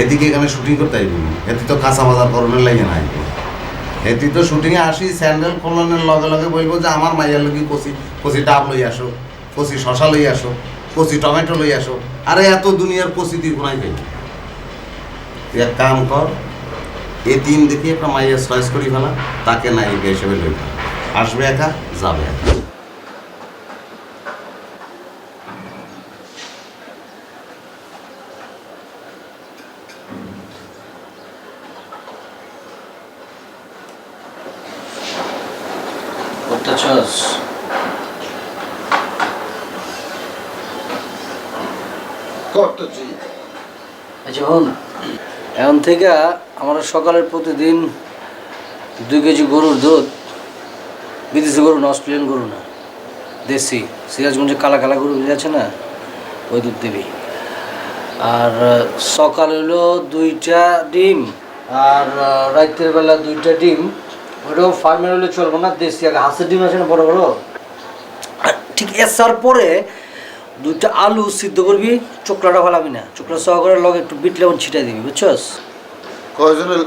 এদিকে এখানে শুটিং করতে আইবি? এতে তো কাঁচা বাজার করণের লাগে না আইবি এটি তো শুটিংয়ে আসি স্যান্ডেল খোলনের লগে লগে বলব যে আমার মাইয়ার লগি কচি কচি ডাব লই আসো, কচি শশা লই আসো, কচি টমেটো লই আসো। আরে এত দুনিয়ার কচি তুই কোনাই পাইবি তুই এক কাম কর এ তিন দেখি একটা মাইয়া চয়েস করি ফেলা, তাকে নায়িকা হিসেবে লই আসবে একা, যাবে একা। আচ্ছা হন এখন থেকে আমরা সকালের প্রতিদিন দুই কেজি গরুর দুধ বিদেশি গরু না অস্ট্রেলিয়ান গরু না দেশি। সিরাজগঞ্জে কালা কালা গরু আছে না ওই দুধ দিবি। আর সকাল হলো দুইটা ডিম আর আহ, রাতের বেলা দুইটা ডিম ওটাও ফার্মের হলে চলবো না দেশি আগে হাঁসের ডিম আছে না বড় বড়? ঠিক এসার পরে দুইটা আলু সিদ্ধ করবি চোকলাটা ফেলাবি না চোকলা সহ করে লগে একটু বিট লেবন ছিটাই দিবি বুঝছস? কয়জনের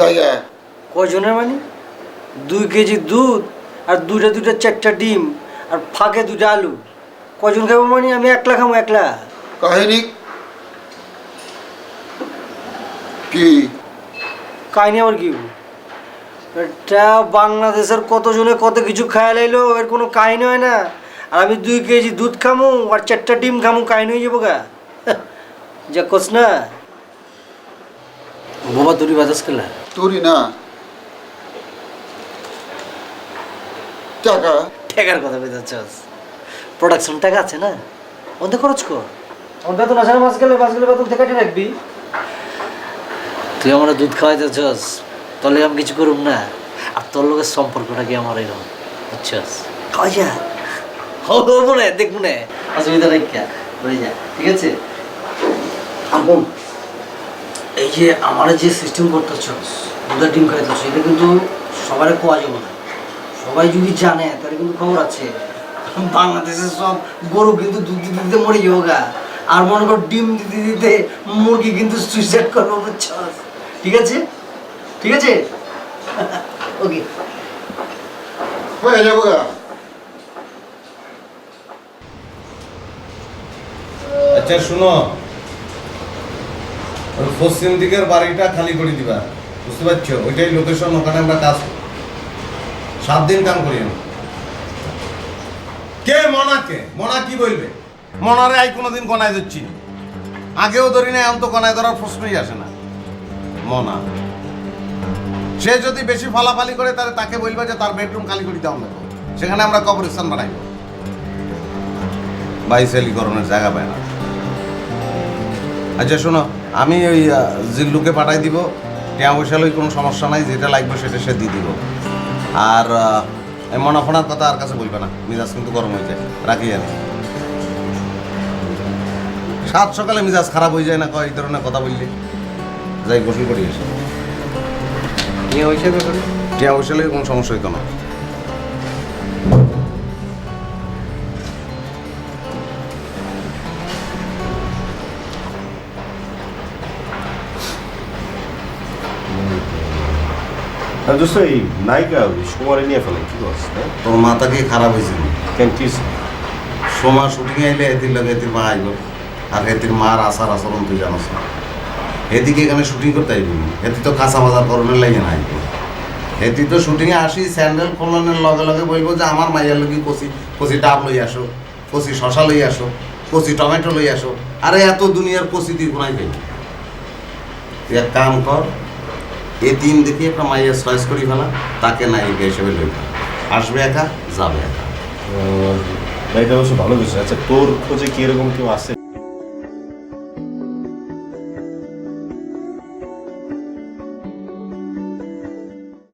লাগে? কয়জনের মানে? দুই কেজি দুধ আর দুইটা দুইটা চারটা ডিম আর ফাঁকে দুইটা আলু। কজন খাব মানে? আমি একলা খাব একলা। কাহিনী? কি? কাহিনি আবার কি এটা বাংলাদেশের কতজনে কত কিছু খায় লাইলো এর কোনো কাহিনী হয় না। আর আমি দুই কেজি দুধ খামু আর চারটা ডিম খামু কাহিনী হয়ে যাব গা। যা কোস না। বোবা তুরি বাজাস খেলা তুরি না। টাকা। টাকার কথা বেজাচ্ছাস প্রোডাকশন টাকা আছে না? ওতে খরচ কর। আমার বেতন আসে না মাস গেলে মাস গেলে বেতন থেকে রাখবি। তুই আমার দুধ খাওয়াইতেছস তাহলে আমি কিছু করুম না। আর তোর লোকের সম্পর্কটা কি আমার এরকম? বুঝছস? খাওয়াই যা? হব মনে দেখ মনে। অসুবিধা নেই যা ঠিক আছে? আপন এই যে আমার যে সিস্টেম করতেছস দুধের ডিম খাইতেছ এটা কিন্তু সবারে কোয়া যাবে না। সবাই যদি জানে তাহলে কিন্তু খবর আছে। বাংলাদেশের সব গরু কিন্তু দুধ দিতে দিতে মরে যোগা আর মনে কর ডিম দিতে দিতে মুরগি কিন্তু সুইসাইড করব বুঝছস? ঠিক আছে? ঠিক আছে? ওকে হয়ে যাব গা আচ্ছা শুনো। পশ্চিম দিকের বাড়িটা খালি করে দিবা। বুঝতে পারছ? ওইটাই লোকেশন ওখানে আমরা কাজ সাত দিন কাম করি কে? মনা কে মনা কি বলবে? মনারে আই কোনোদিন গনায় দিচ্ছি আগেও ধরি না এখন তো গনায় ধরার প্রশ্নই আসে না। মনা। সে যদি বেশি ফালাফালি করে, তাহলে তাকে বলবে যে তার বেডরুম খালি করে দাও না। সেখানে আমরা কবরস্থান বানাইব। বাইসালিকরণের জায়গা পায় না। আচ্ছা শোনো, আমি ওই জিল্লুকে পাঠাই দিব। টিয়া পয়সালই কোনো সমস্যা নাই, যেটা লাগবে সেটা সে দিয়ে দিব। আর মনাফোনার কথা আর কাছে বলবে না। মিজাজ কিন্তু গরম হয়ে যায়। রাখি জানি সাত সকালে মিজাজ খারাপ হয়ে যায় না, কয় এই ধরনের কথা বললি? যাই গোসল করি এসে। নিয়ে হয়েছে ব্যাপারে টিয়া পয়সালে কোনো সমস্যা হইতো না। আর দোস্ত এই নায়িকা সুমারে নিয়ে ফেলেন কি করছে হ্যাঁ? তোর মাথা কি খারাপ হয়েছে। না কেন কি সোমা শুটিং আইলে এদির লাগে এদির মা আইব আর এদির মার আসার আচরণ তুই জানোস না। এদিকে এখানে শুটিং করতে আইবি। এদি তো কাঁচা বাজার করণের লাগে না আইব এদি তো শুটিংয়ে আসি স্যান্ডেল খোলনের লগে লগে বলব যে আমার মাইয়ার লগি কচি কচি ডাব লই আসো, কচি শশা লই আসো, কচি টমেটো লই আসো। আরে এত দুনিয়ার কচি তুই কোনাই পাইবি এক কাম কর এ তিন দেখি একটা মাইয়া চয়েস করি ফেলা, তাকে নায়িকা হিসেবে লই ফেলা আসবে একা, যাবে একা। এটা অবশ্য ভালো বিষয়। আচ্ছা তোর খোঁজে কি এরকম কেউ আছে?